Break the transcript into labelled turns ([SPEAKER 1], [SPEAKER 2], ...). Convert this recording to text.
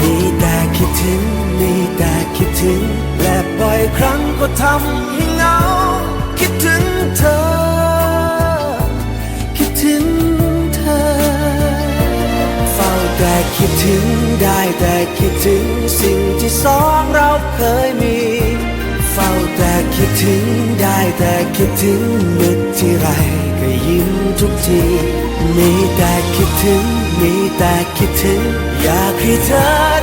[SPEAKER 1] มีแต่คิดถึง มีแต่คิดถึง และบ่อยครั้งก็ทำให้เหงา คิดถึงเธอ คิดถึงเธอ เฝ้าแต่คิดถึง ได้แต่คิดถึง สิ่งที่สองเราเคยมีเฝ้าแต่คิดถึง ได้แต่คิดถึง นึกที่ไรก็ยิ้มทุกที มีแต่คิดถึง มีแต่คิดถึง อยา 你在